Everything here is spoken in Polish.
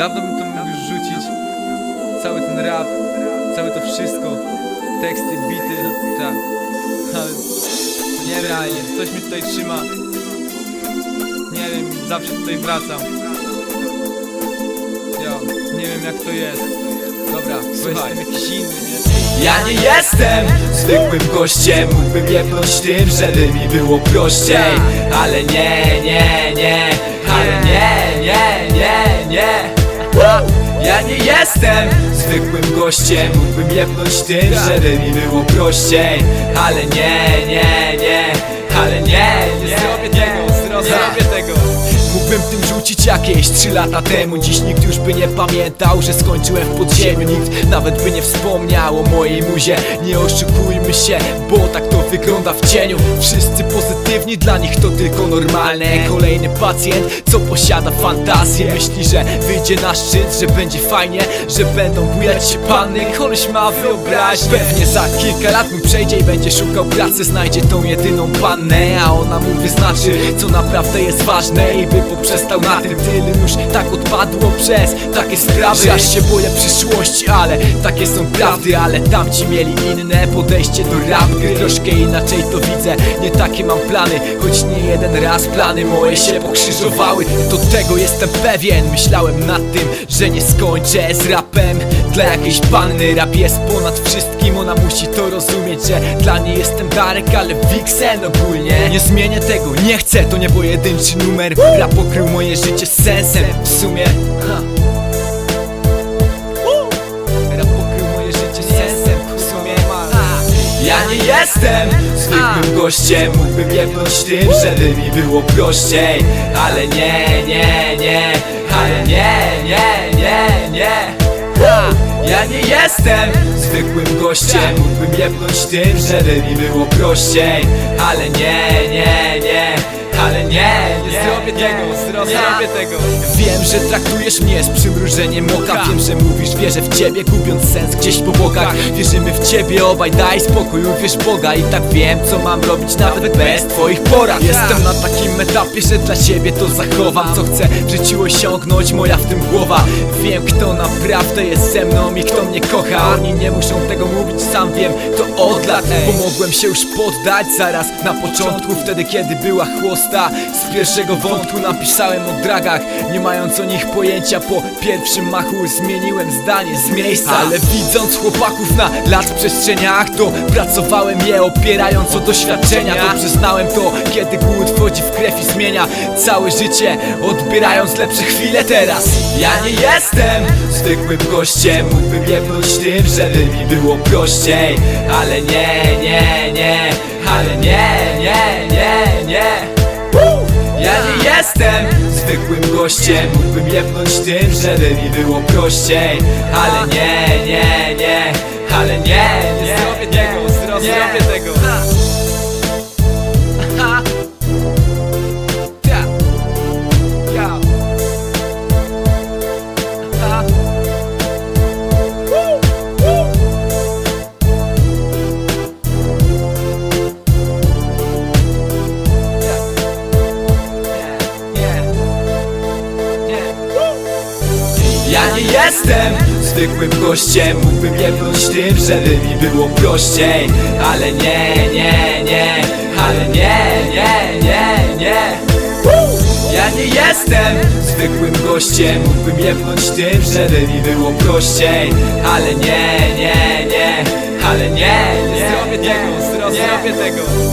Dawno bym to mógł już rzucić. Cały ten rap, całe to wszystko. Teksty, bity, tak. Ale nierealnie, coś mnie tutaj trzyma. Nie wiem, zawsze tutaj wracam. Jo, nie wiem jak to jest. Dobra, słuchaj, jakiś inny? Ja nie jestem zwykłym gościem Mógłbym jebnąć tym, żeby mi było prościej Ale nie, nie, nie Ale nie, nie, nie, nie Ha! Ja nie jestem zwykłym gościem Mógłbym jebnąć tym, żeby mi było prościej Ale nie, nie, nie jakieś 3 lata temu Dziś nikt już by nie pamiętał, że skończyłem w podziemiu. Nikt nawet by nie wspomniał o mojej muzie. Nie oszukujmy się, bo tak to wygląda w cieniu. Wszyscy pozytywni, dla nich to tylko normalne. Kolejny pacjent, co posiada fantazję Myśli, że wyjdzie na szczyt, że będzie fajnie Że będą bujać się panny. Koleś ma wyobraźnię. Pewnie za kilka lat mu przejdzie i będzie szukał pracy. Znajdzie tą jedyną pannę, a ona mu wyznaczy Co naprawdę jest ważne i by poprzestał na tym Tyle już tak odpadło przez takie sprawy. Że aż się boję przyszłości, ale takie są prawdy Ale tamci mieli inne podejście do rapy Troszkę inaczej to widzę, nie takie mam plany Choć nie jeden raz plany moje się pokrzyżowały. Do tego jestem pewien, myślałem nad tym, że nie skończę z rapem Dla jakiejś panny rap jest ponad wszystkim Ona musi to rozumieć, że dla niej jestem Darek, ale Wixen ogólnie. Nie zmienię tego, nie chcę, to nie pojedynczy numer. Rap pokrył moje życie sensem w sumie. Ha. Rap pokrył moje życie sensem w sumie. Ja nie jestem zwykłym gościem. Mógłbym jebnąć tym, żeby mi było prościej. Ale nie, nie, nie. Ale nie, nie, nie, nie Ja nie jestem zwykłym gościem. Mógłbym jebnąć tym, żeby mi było prościej. Ale nie, nie, nie Ale nie, nie Zrobię tego, nie. zrobię tego. Wiem, że traktujesz mnie z przymrużeniem oka. Wiem, że mówisz, wierzę w ciebie, gubiąc sens gdzieś po bokach. Wierzymy w ciebie obaj, daj spokój, uwierz Boga. I tak wiem, co mam robić nawet bez twoich porad. Jestem na takim etapie, że dla siebie to zachowam Co chcę w życiu osiągnąć, moja w tym głowa. Wiem, kto naprawdę jest ze mną i kto mnie kocha. Oni nie muszą tego mówić, sam wiem, to od lat. Pomogłem się już poddać zaraz na początku Wtedy, kiedy była chłosta Z pierwszego wątku napisałem o dragach Nie mając o nich pojęcia. Po pierwszym machu zmieniłem zdanie z miejsca. Ale widząc chłopaków na lat przestrzeniach To pracowałem je opierając o doświadczenia. Dobrze znałem to, kiedy głód wchodzi w krew i zmienia Całe życie odbierając lepsze chwile. Teraz Ja nie jestem zwykłym gościem. Mógłbym jebnąć tym, żeby mi było prościej. Ale nie, nie, nie. Ale nie, nie, nie, nie jestem zwykłym gościem. Mógłbym jebnąć tym, żeby mi było prościej. Ale nie, nie, nie. Ale nie, nie jestem zwykłym gościem. Mógłbym jebnąć tym, żeby mi było prościej. Ale nie, nie, nie Ale nie, nie, nie, nie. Ja nie jestem zwykłym gościem. Mógłbym jebnąć tym, żeby mi było prościej. Ale nie, nie, nie Ale nie, nie, nie, nie, nie, nie, nie, nie,